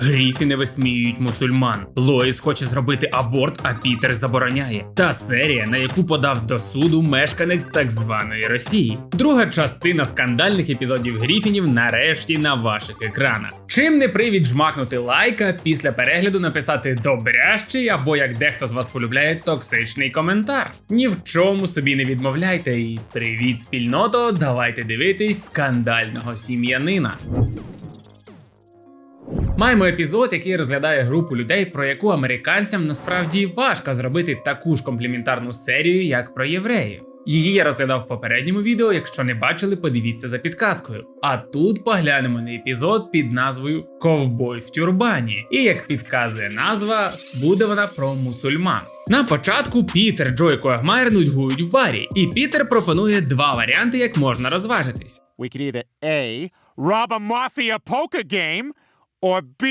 Гріфіни висміюють мусульман. Лоїс хоче зробити аборт, а Пітер забороняє. Та серія, на яку подав до суду мешканець так званої Росії. Друга частина скандальних епізодів Гріфінів нарешті на ваших екранах. Чим не привід жмакнути лайка після перегляду написати добрящий або як дехто з вас полюбляє токсичний коментар. Ні в чому собі не відмовляйте і привіт, спільното! Давайте дивитись скандального сім'янина. Маємо епізод, який розглядає групу людей, про яку американцям насправді важко зробити таку ж компліментарну серію, як про євреїв. Її я розглядав в попередньому відео. Якщо не бачили, подивіться за підказкою. А тут поглянемо на епізод під назвою Ковбой в тюрбані. І як підказує назва, буде вона про мусульман. На початку Пітер, Джо і Коагмайер нудьгують в барі, і Пітер пропонує два варіанти, як можна розважитись. We could either A, rob a mafia poker game, or B,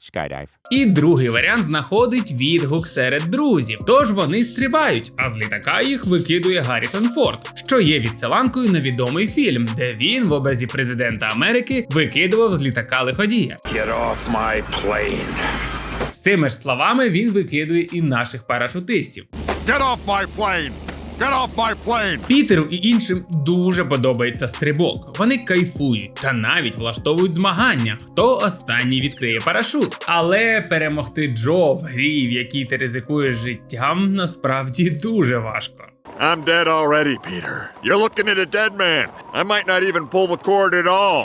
skydive. І другий варіант знаходить відгук серед друзів. Тож вони стрибають, а з літака їх викидує Гаррісон Форд, що є відсиланкою на відомий фільм, де він в образі президента Америки викидував з літака лиходія. Get off my plane. З цими ж словами він викидує і наших парашутистів. Get off my plane. Get off my plane. Пітеру і іншим дуже подобається стрибок. Вони кайфують та навіть влаштовують змагання, хто останній відкриє парашут. Але перемогти Джо в грі, в якій ти ризикуєш життям, насправді дуже важко. I'm dead already, Peter. You're looking at a dead man. I might not even pull the cord at all.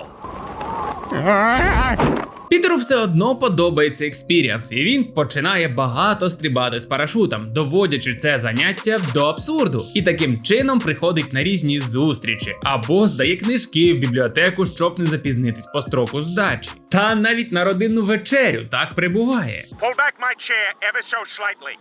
Пітеру все одно подобається експіріанс, і він починає багато стрибати з парашутом, доводячи це заняття до абсурду, і таким чином приходить на різні зустрічі або здає книжки в бібліотеку, щоб не запізнитись по строку здачі. Та навіть на родинну вечерю так прибуває. Pull back my chair ever so slightly.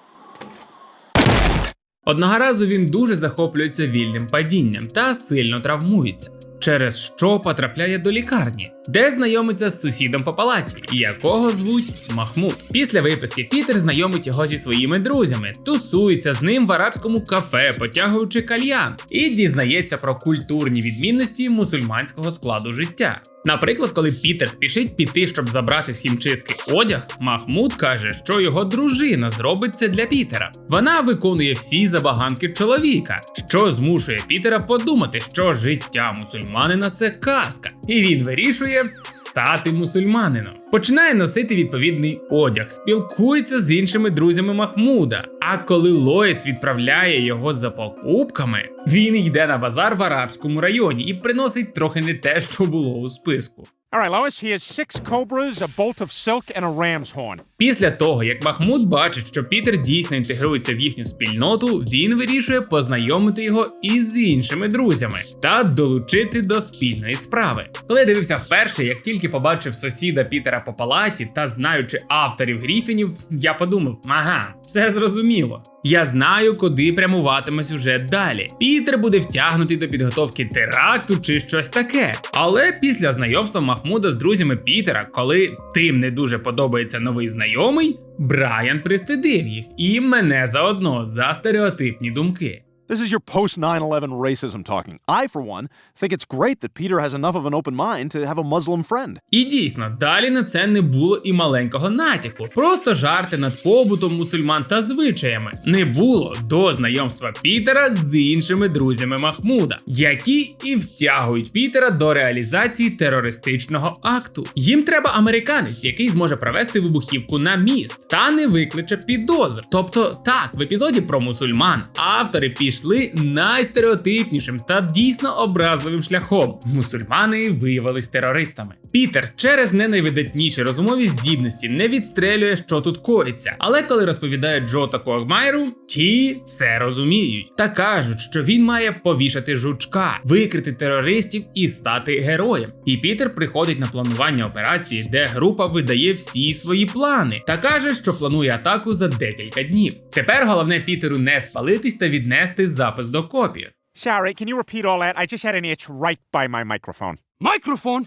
Одного разу він дуже захоплюється вільним падінням та сильно травмується. Через що потрапляє до лікарні, де знайомиться з сусідом по палаті, якого звуть Махмуд. Після виписки Пітер знайомить його зі своїми друзями, тусується з ним в арабському кафе, потягуючи кальян, і дізнається про культурні відмінності мусульманського складу життя. Наприклад, коли Пітер спішить піти, щоб забрати з хімчистки одяг, Махмуд каже, що його дружина зробить це для Пітера. Вона виконує всі забаганки чоловіка, що змушує Пітера подумати, що життя мусульманина це казка, і він вирішує стати мусульманином. Починає носити відповідний одяг, спілкується з іншими друзями Махмуда. А коли Лоїс відправляє його за покупками, він йде на базар в арабському районі і приносить трохи не те, що було у списку. Після того, як Махмуд бачить, що Пітер дійсно інтегрується в їхню спільноту, він вирішує познайомити його із іншими друзями та долучити до спільної справи. Коли я дивився вперше, як тільки побачив сусіда Пітера по палаті та знаючи авторів Гріфінів, я подумав: ага, все зрозуміло. Я знаю, куди прямуватиме сюжет далі. Пітер буде втягнутий до підготовки теракту чи щось таке. Але після знайомства Махмуда з друзями Пітера, коли тим не дуже подобається новий знайомий, Брайан пристидив їх і мене заодно за стереотипні думки. This is your post 9 11 racism talking. I, for one, think it's great that Peter has enough of an open mind to have a Muslim friend. І дійсно, далі на це не було і маленького натяку. Просто жарти над побутом мусульман та звичаями не було до знайомства Пітера з іншими друзями Махмуда, які і втягують Пітера до реалізації терористичного акту. Їм треба американець, який зможе провести вибухівку на міст та не викличе підозр. Тобто, так, в епізоді про мусульман автори пішли найстереотипнішим та дійсно образливим шляхом. Мусульмани виявились терористами. Пітер через не найвидатніші розумові здібності не відстрелює, що тут коїться. Але коли розповідає Джо та Коагмайру, ті все розуміють та кажуть, що він має повішати жучка, викрити терористів і стати героєм. І Пітер приходить на планування операції, де група видає всі свої плани та каже, що планує атаку за декілька днів. Тепер головне Пітеру не спалитись та віднести запис до копії. Sorry, can you repeat all that? I just had an itch right by my microphone. Microphone.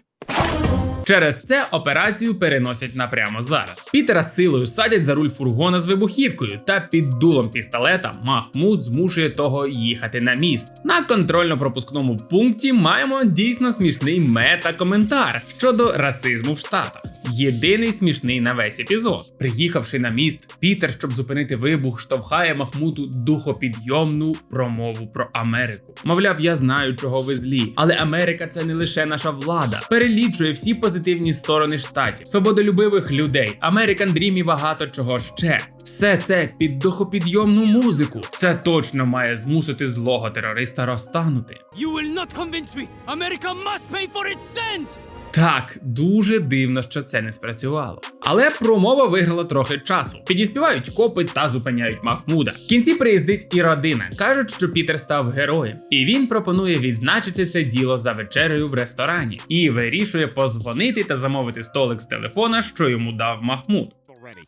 Через це операцію переносять на прямо зараз. Пітера силою садять за руль фургона з вибухівкою, та під дулом пістолета Махмуд змушує того їхати на міст. На контрольно-пропускному пункті маємо дійсно смішний мета-коментар щодо расизму в Штатах. Єдиний смішний на весь епізод. Приїхавши на міст, Пітер, щоб зупинити вибух, штовхає Махмуду духопідйомну промову про Америку. Мовляв, я знаю, чого ви злі, але Америка це не лише наша влада. Перелічує всі позитивні сторони штатів, свободолюбивих людей, American Dream і багато чого ще. Все це під духопідйомну музику. Це точно має змусити злого терориста розтанути. You will not convince me! America must pay for its sins! Так, дуже дивно, що це не спрацювало. Але промова виграла трохи часу. Підіспівають копи та зупиняють Махмуда. В кінці приїздить і родина. кажуть, що Пітер став героєм, і він пропонує відзначити це діло за вечерею в ресторані і вирішує позвонити та замовити столик з телефона, що йому дав Махмуд. Already.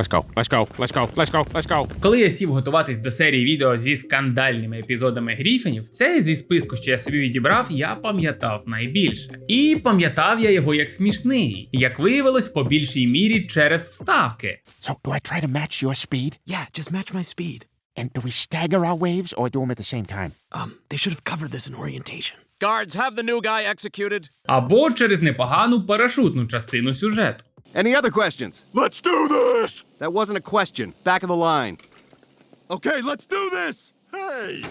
Let's go. Let's go. Let's go. Let's go. Let's go. Коли я сів готуватись до серії відео зі скандальними епізодами Гріфінів, це зі списку, що я собі відібрав, я пам'ятав найбільше. І пам'ятав я його як смішний, як виявилось, по більшій мірі через вставки. So, do I try to match your speed? Yeah, just match my speed. And do we stagger our waves or do them at the same time? Um, they should have covered this in orientation. Guards, have the new guy executed. Або через непогану парашутну частину сюжету. Any other questions? Let's do this! That wasn't a question. Back of the line. Okay, let's do this!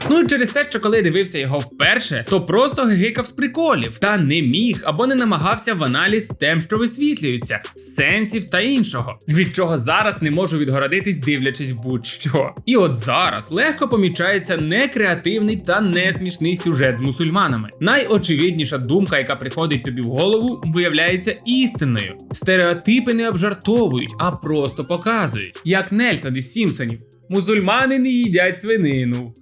Ну і через те, що коли дивився його вперше, то просто гигикав з приколів та не міг або не намагався в аналіз тем, що висвітлюються, сенсів та іншого, від чого зараз не можу відгородитись, дивлячись будь-що. І от зараз легко помічається некреативний та несмішний сюжет з мусульманами. Найочевидніша думка, яка приходить тобі в голову, виявляється істинною. Стереотипи не обжартовують, а просто показують, як Нельсон із Сімпсонів. Мусульмани не їдять свинину.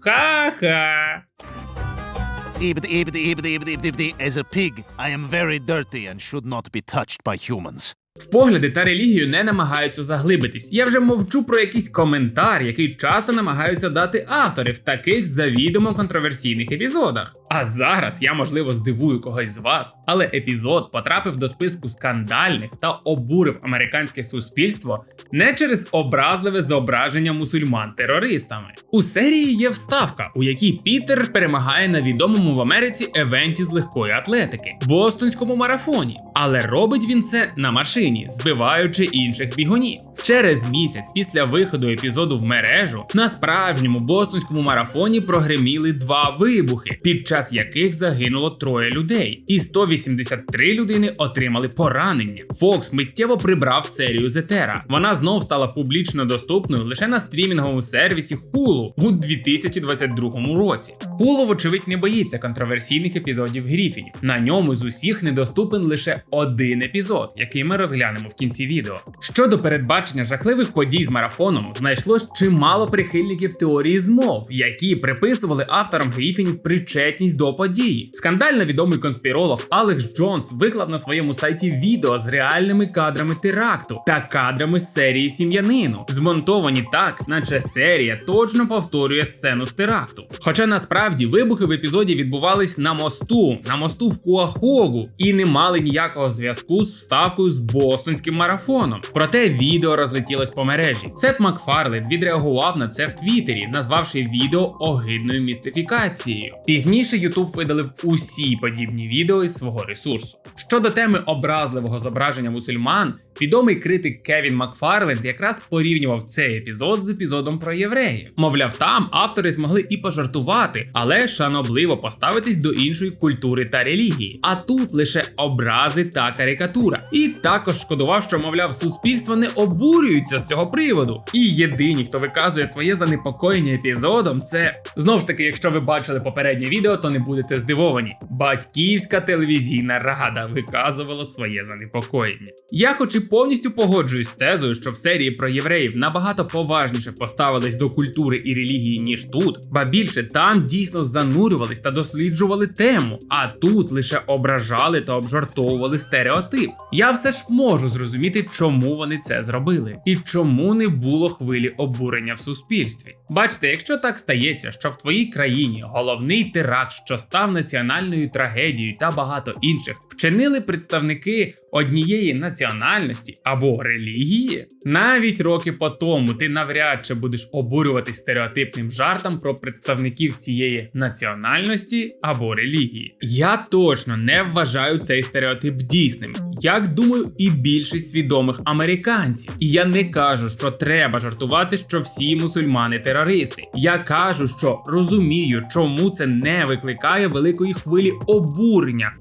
Am very dirty and should not be touched by humans. В погляди та релігію не намагаються заглибитись. Я вже мовчу про якийсь коментар, який часто намагаються дати автори в таких завідомо контроверсійних епізодах. А зараз я можливо здивую когось з вас, але епізод потрапив до списку скандальних та обурив американське суспільство не через образливе зображення мусульман терористами. У серії є вставка, у якій Пітер перемагає на відомому в Америці евенті з легкої атлетики бостонському марафоні, але робить він це на машині, збиваючи інших бігунів. Через місяць після виходу епізоду в мережу на справжньому бостонському марафоні прогреміли два вибухи, під час яких загинуло троє людей, і 183 людини отримали поранення. Фокс миттєво прибрав серію з етера. Вона знов стала публічно доступною лише на стрімінговому сервісі Hulu у 2022 році. Hulu, вочевидь, не боїться контроверсійних епізодів Гріфінів. На ньому з усіх недоступен лише один епізод, який ми розглянемо в кінці відео. Щодо передбачення жахливих подій з марафоном, знайшлось чимало прихильників теорії змов, які приписували авторам Гріфінів причетність до події. Скандально відомий конспіролог Алекс Джонс виклав на своєму сайті відео з реальними кадрами теракту та кадрами серії сім'янину, змонтовані так, наче серія точно повторює сцену з теракту. Хоча насправді вибухи в епізоді відбувались на мосту, на мосту в Куахогу, і не мали ніякого зв'язку з вставкою з бостонським марафоном. Проте відео розлетілось по мережі. Сет Макфарлен відреагував на це в Твіттері, назвавши відео огидною містифікацією. Пізніше Ютуб видалив усі подібні відео із свого ресурсу. Щодо теми образливого зображення мусульман, відомий критик Кевін Макфарленд якраз порівнював цей епізод з епізодом про євреїв. Мовляв, там автори змогли і пожартувати, але шанобливо поставитись до іншої культури та релігії. А тут лише образи та карикатура. І також шкодував, що мовляв, суспільство не обурюється з цього приводу. І єдині, хто виказує своє занепокоєння епізодом, це знов ж таки, якщо ви бачили попереднє відео, то не будете здивовані. Батьківська телевізійна рада виказувала своє занепокоєння. Я, хоч і повністю погоджуюсь з тезою, що в серії про євреїв набагато поважніше поставились до культури і релігії, ніж тут, ба більше там дійсно занурювались та досліджували тему, а тут лише ображали та обжартовували стереотип. Я все ж можу зрозуміти, чому вони це зробили, і чому не було хвилі обурення в суспільстві. Бачите, якщо так стається, що в твоїй країні головний теракт, що став національною трагедією та багато інших, вчинили представники однієї національності або релігії, навіть роки по тому ти навряд чи будеш обурюватись стереотипним жартом про представників цієї національності або релігії. Я точно не вважаю цей стереотип дійсним, як думаю, і більшість свідомих американців. І я не кажу, що треба жартувати, що всі мусульмани терористи. Я кажу, що розумію, чому це не викликає великої хвилі обурення.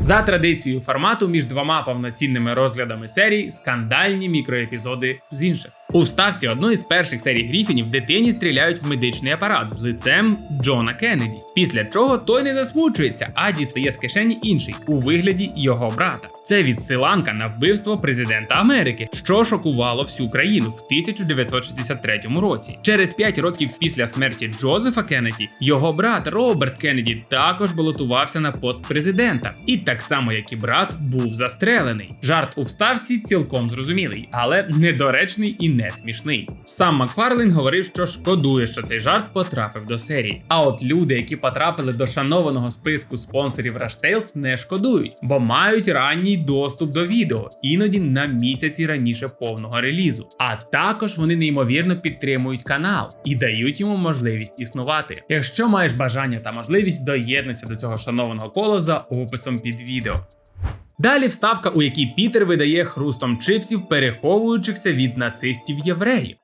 За традицією формату між двома повноцінними розглядами серій скандальні мікроепізоди з інших. У вставці одної з перших серій Гріфінів дитині стріляють в медичний апарат з лицем Джона Кеннеді. Після чого той не засмучується, а дістає з кишені інший у вигляді його брата. Це відсиланка на вбивство президента Америки, що шокувало всю країну в 1963 році. Через 5 років після смерті Джозефа Кеннеді його брат Роберт Кеннеді також балотувався на пост президента, і так само як і брат був застрелений. Жарт у вставці цілком зрозумілий, але недоречний і не смішний. Сам Макфарлейн говорив, що шкодує, що цей жарт потрапив до серії. А от люди, які потрапили до шанованого списку спонсорів Tales, не шкодують, бо мають ранній доступ до відео, іноді на місяці раніше повного релізу. А також вони неймовірно підтримують канал і дають йому можливість існувати. Якщо маєш бажання та можливість, доєднуйся до цього шанованого кола за описом під відео. Далі вставка, у якій Пітер видає хрустом чипсів, переховуючихся від нацистів євреїв.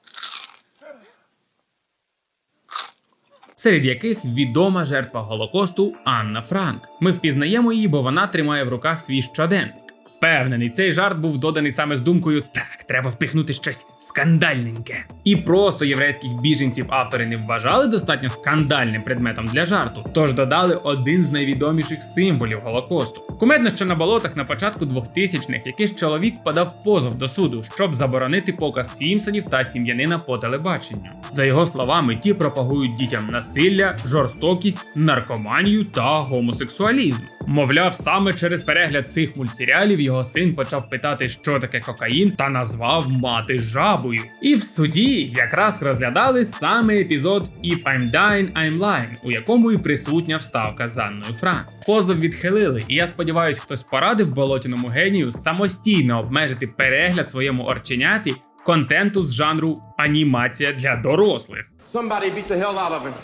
Серед яких відома жертва Голокосту Анна Франк. Ми впізнаємо її, бо вона тримає в руках свій щоденник. Впевнений, цей жарт був доданий саме з думкою: так, треба впихнути щось скандальненьке. І просто єврейських біженців автори не вважали достатньо скандальним предметом для жарту, тож додали один з найвідоміших символів Голокосту. Кумедно, що на болотах на початку 2000-х якийсь чоловік подав позов до суду, щоб заборонити показ Сімпсонів та сім'янина по телебаченню. За його словами, ті пропагують дітям насилля, жорстокість, наркоманію та гомосексуалізм. Мовляв, саме через перегляд цих мультсеріалів його син почав питати, що таке кокаїн, та назвав мати жабою. І в суді якраз розглядали саме епізод If I'm dying, I'm lying, у якому і присутня вставка з Анною Франк. Позов відхилили, і я сподіваюся, хтось порадив болотяному генію самостійно обмежити перегляд своєму орченяті контенту з жанру анімація для дорослих. Somebody beat the hell out of him.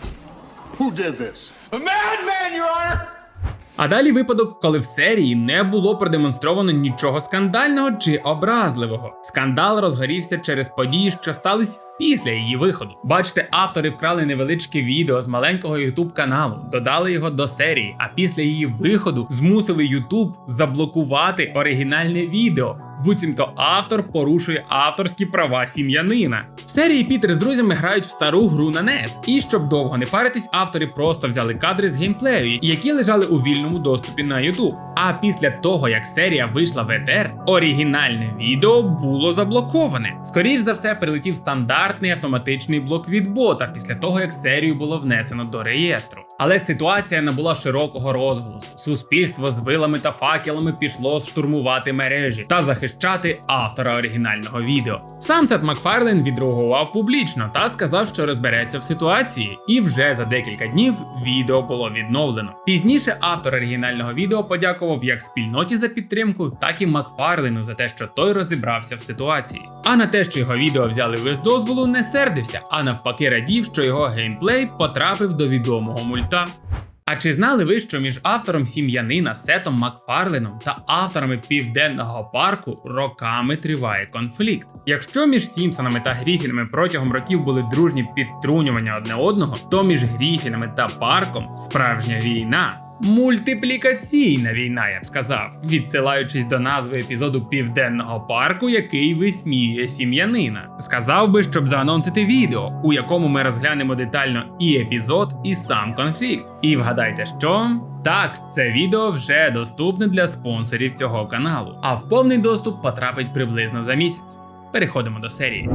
Who did this? A madman, Your Honor! А далі випадок, коли в серії не було продемонстровано нічого скандального чи образливого. Скандал розгорівся через події, що стались після її виходу. Бачите, автори вкрали невеличке відео з маленького youtube каналу, додали його до серії, а після її виходу змусили YouTube заблокувати оригінальне відео. Буцімто автор порушує авторські права сім'янина. В серії Пітер з друзями грають в стару гру на NES. І щоб довго не паритись, автори просто взяли кадри з геймплею, які лежали у вільному доступі на YouTube. А після того, як серія вийшла в етер, оригінальне відео було заблоковане. Скоріш за все, прилетів стандартний автоматичний блок від бота після того, як серію було внесено до реєстру. Але ситуація набула широкого розголосу. Суспільство з вилами та факелами пішло штурмувати мережі та захищати автора оригінального відео. Сам Сет Макфарлейн відреагував публічно та сказав, що розбереться в ситуації, і вже за декілька днів відео було відновлено. Пізніше автор оригінального відео подякував як спільноті за підтримку, так і Макфарлейну за те, що той розібрався в ситуації. А на те, що його відео взяли без дозволу, не сердився, а навпаки радів, що його геймплей потрапив до відомого мульта. А чи знали ви, що між автором сім'янина Сетом Макфарленом та авторами Південного парку роками триває конфлікт? Якщо між Сімпсонами та Гріфінами протягом років були дружні підтрунювання одне одного, то між Гріфінами та парком справжня війна. Мультиплікаційна війна, я б сказав, відсилаючись до назви епізоду Південного парку, який висміює сім'янина. Сказав би, щоб заанонсити відео, у якому ми розглянемо детально і епізод, і сам конфлікт. І вгадайте, що? Так, це відео вже доступне для спонсорів цього каналу, а в повний доступ потрапить приблизно за місяць. Переходимо до серії.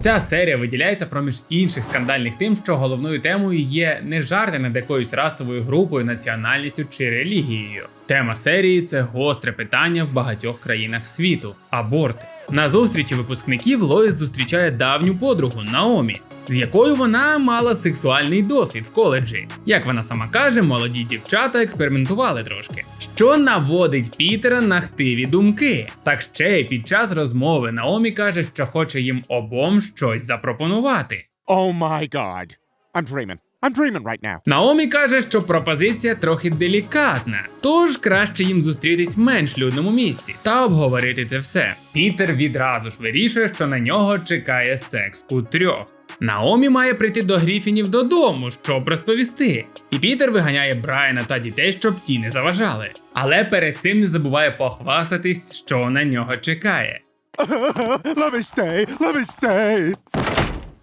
Ця серія виділяється проміж інших скандальних тим, що головною темою є не жарти над якоюсь расовою групою, національністю чи релігією. Тема серії це гостре питання в багатьох країнах світу аборти. На зустрічі випускників Лоїс зустрічає давню подругу Наомі, з якою вона мала сексуальний досвід в коледжі. Як вона сама каже, молоді дівчата експериментували трошки, що наводить Пітера на хтиві думки. Так ще й під час розмови Наомі каже, що хоче їм обом щось запропонувати. Oh my god. I'm dreaming. I'm dreaming right now. Наомі каже, що пропозиція трохи делікатна, тож краще їм зустрітись в менш людному місці та обговорити це все. Пітер відразу ж вирішує, що на нього чекає секс у трьох. Наомі має прийти до Гріфінів додому, щоб розповісти. І Пітер виганяє Брайана та дітей, щоб ті не заважали. Але перед цим не забуває похвастатись, що на нього чекає. let me stay. Let me stay.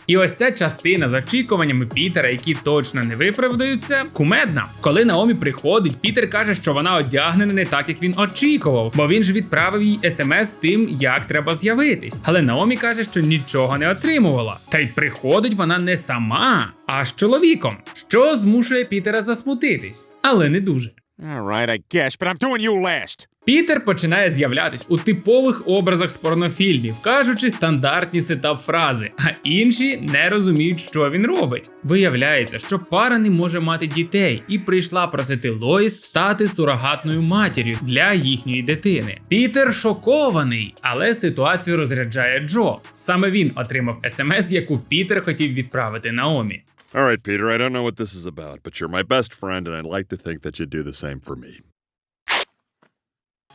І ось ця частина з очікуваннями Пітера, які точно не виправдаються, кумедна. Коли Наомі приходить, Пітер каже, що вона одягнена не так, як він очікував, бо він ж відправив їй смс тим, як треба з'явитись. Але Наомі каже, що нічого не отримувала. Та й приходить вона не сама, а з чоловіком, що змушує Пітера засмутитись, але не дуже. All right, I guess, but I'm doing you last. Пітер починає з'являтись у типових образах з порнофільмів, кажучи стандартні сетап фрази, а інші не розуміють, що він робить. Виявляється, що пара не може мати дітей і прийшла просити Лоїс стати сурогатною матір'ю для їхньої дитини. Пітер шокований, але ситуацію розряджає Джо. Саме він отримав смс, яку Пітер хотів відправити Наомі. All right, Peter, I don't know what this is about, but you're my best friend, and I'd like to think that you'd do the same for me.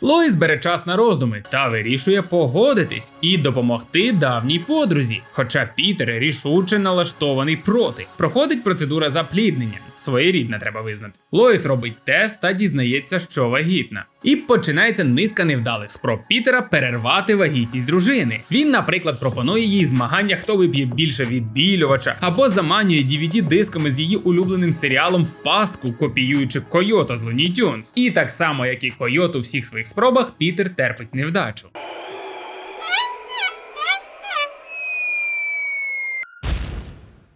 Лоїс бере час на роздуми та вирішує погодитись і допомогти давній подрузі. Хоча Пітер рішуче налаштований проти. Проходить процедура запліднення, своєрідна треба визнати. Лоїс робить тест та дізнається, що вагітна. І починається низка невдалих спроб Пітера перервати вагітність дружини. Він, наприклад, пропонує їй змагання, хто вип'є більше відбілювача, або заманює dvd дисками з її улюбленим серіалом в пастку, копіюючи Койота з Луні Тюнс. І так само, як і Койот у всіх своїх спробах, Пітер терпить невдачу.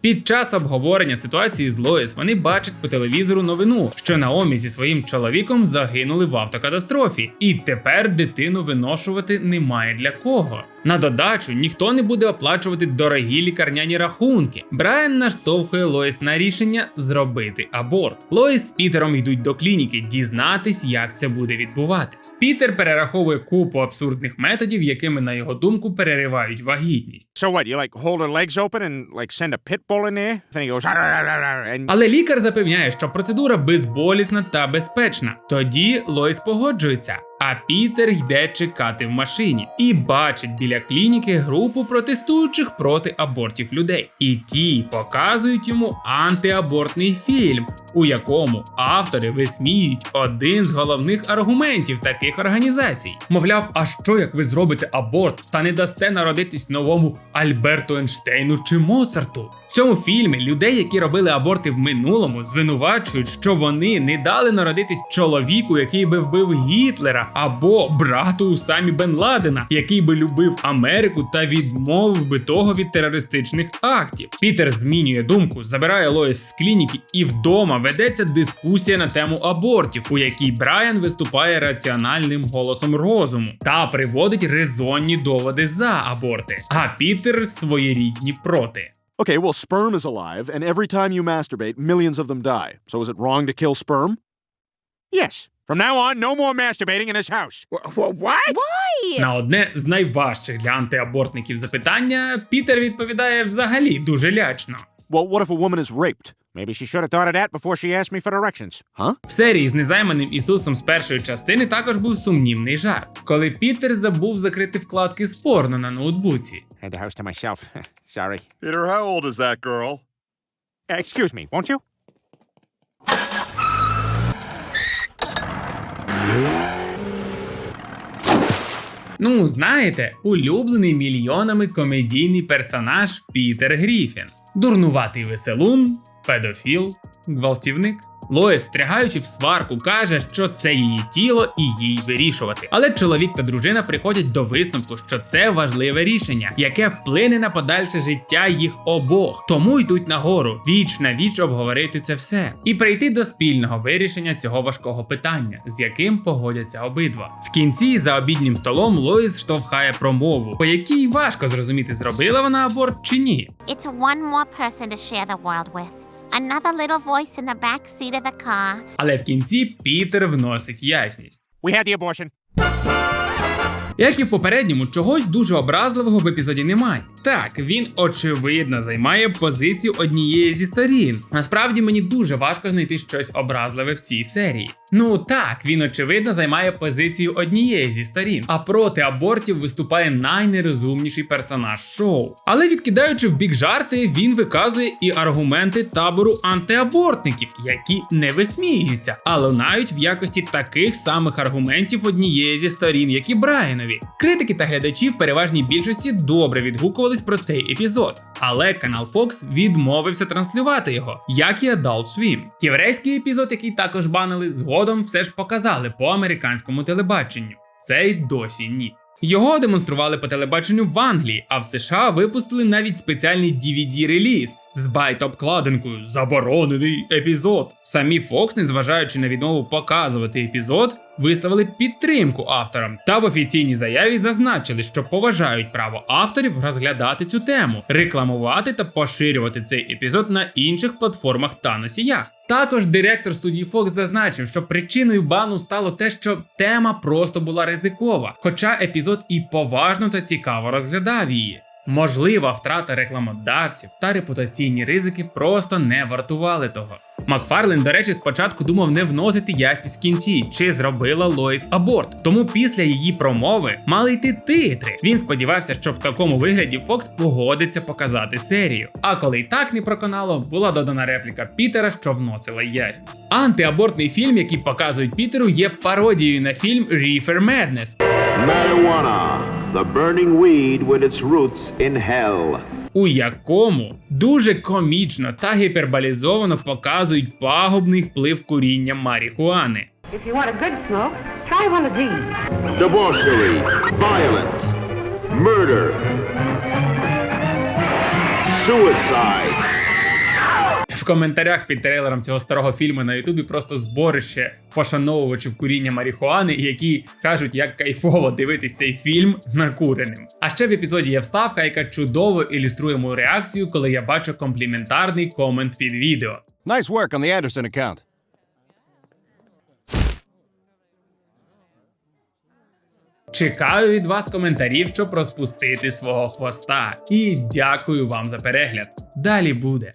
Під час обговорення ситуації з Лоїс вони бачать по телевізору новину, що Наомі зі своїм чоловіком загинули в автокатастрофі, і тепер дитину виношувати немає для кого. На додачу ніхто не буде оплачувати дорогі лікарняні рахунки. Брайан наштовхує Лоїс на рішення зробити аборт. Лоїс з Пітером йдуть до клініки дізнатись, як це буде відбуватись. Пітер перераховує купу абсурдних методів, якими на його думку переривають вагітність. So what? You like hold her legs open and like send a pit bull in there? Then he goes, and Але лікар запевняє, що процедура безболісна та безпечна. Тоді Лоїс погоджується. А Пітер йде чекати в машині і бачить біля клініки групу протестуючих проти абортів людей. І ті показують йому антиабортний фільм, у якому автори висміюють один з головних аргументів таких організацій. Мовляв, а що як ви зробите аборт та не дасте народитись новому Альберту Ейнштейну чи Моцарту? Цьому фільмі людей, які робили аборти в минулому, звинувачують, що вони не дали народитись чоловіку, який би вбив Гітлера, або брату Усамі Бен Ладена, який би любив Америку та відмовив би того від терористичних актів. Пітер змінює думку, забирає Лоїс з клініки, і вдома ведеться дискусія на тему абортів, у якій Брайан виступає раціональним голосом розуму та приводить резонні доводи за аборти, а Пітер своєрідні проти. Okay, well, sperm is alive, and every time you masturbate, millions of them die. So is it wrong to kill sperm? yes. From now on, no more masturbating in this house. What? Why? На одне з найважчих для антиабортників запитання Пітер відповідає взагалі дуже лячно. Well, what if a woman is raped? Maybe she should have thought of that before she asked me for directions. В серії з незайманим Ісусом з першої частини також був сумнівний жарт, коли Пітер забув закрити вкладки з порно на ноутбуці. Had the house to myself. Sorry. Peter, how old is that girl? Uh, excuse me, won't you? Ну, знаєте, улюблений мільйонами комедійний персонаж Пітер Гріфін. Дурнуватий веселун, педофіл, гвалтівник. Лоїс, встрягаючи в сварку, каже, що це її тіло і їй вирішувати. Але чоловік та дружина приходять до висновку, що це важливе рішення, яке вплине на подальше життя їх обох. Тому йдуть нагору віч на віч обговорити це все і прийти до спільного вирішення цього важкого питання, з яким погодяться обидва. В кінці за обіднім столом Лоїс штовхає промову, по якій важко зрозуміти, зробила вона аборт чи ні. It's one more person to share the world with. Another little voice in the back seat of the car. Але в кінці Пітер вносить ясність. We had the abortion. Як і в попередньому, чогось дуже образливого в епізоді немає. Так, він очевидно займає позицію однієї зі сторін. Насправді мені дуже важко знайти щось образливе в цій серії. Ну так, він очевидно займає позицію однієї зі сторін, а проти абортів виступає найнерозумніший персонаж шоу. Але відкидаючи в бік жарти, він виказує і аргументи табору антиабортників, які не висміюються, а лунають в якості таких самих аргументів однієї зі сторін, як і Брайанові. Критики та глядачі в переважній більшості добре відгукувались про цей епізод, але канал Fox відмовився транслювати його, як і Adult Swim. Єврейський епізод, який також банили, згодом все ж показали по американському телебаченню. Цей досі ні. Його демонстрували по телебаченню в Англії, а в США випустили навіть спеціальний DVD-реліз з байт-обкладинкою Заборонений епізод. Самі Fox, незважаючи на відмову показувати епізод, висловили підтримку авторам та в офіційній заяві зазначили, що поважають право авторів розглядати цю тему, рекламувати та поширювати цей епізод на інших платформах та носіях. Також директор студії Fox зазначив, що причиною бану стало те, що тема просто була ризикова, хоча епізод і поважно та цікаво розглядав її. Можлива втрата рекламодавців та репутаційні ризики просто не вартували того. Макфарлен, до речі, спочатку думав не вносити ясність в кінці, чи зробила Лоїс аборт. Тому після її промови мали йти титри. Він сподівався, що в такому вигляді Фокс погодиться показати серію. А коли й так не проконало, була додана репліка Пітера, що вносила ясність. Антиабортний фільм, який показують Пітеру, є пародією на фільм Reefer Madness, Marijuana, the burning weed with its roots in hell. У якому дуже комічно та гіперболізовано показують пагубний вплив куріння марихуани. Debauchery, violence, murder, suicide. В коментарях під трейлером цього старого фільму на Ютубі просто зборище пошановувачів куріння марихуани, які кажуть, як кайфово дивитись цей фільм накуреним. А ще в епізоді є вставка, яка чудово ілюструє мою реакцію, коли я бачу компліментарний комент під відео. Nice work on the Anderson account. Чекаю від вас коментарів, щоб розпустити свого хвоста. І дякую вам за перегляд. Далі буде.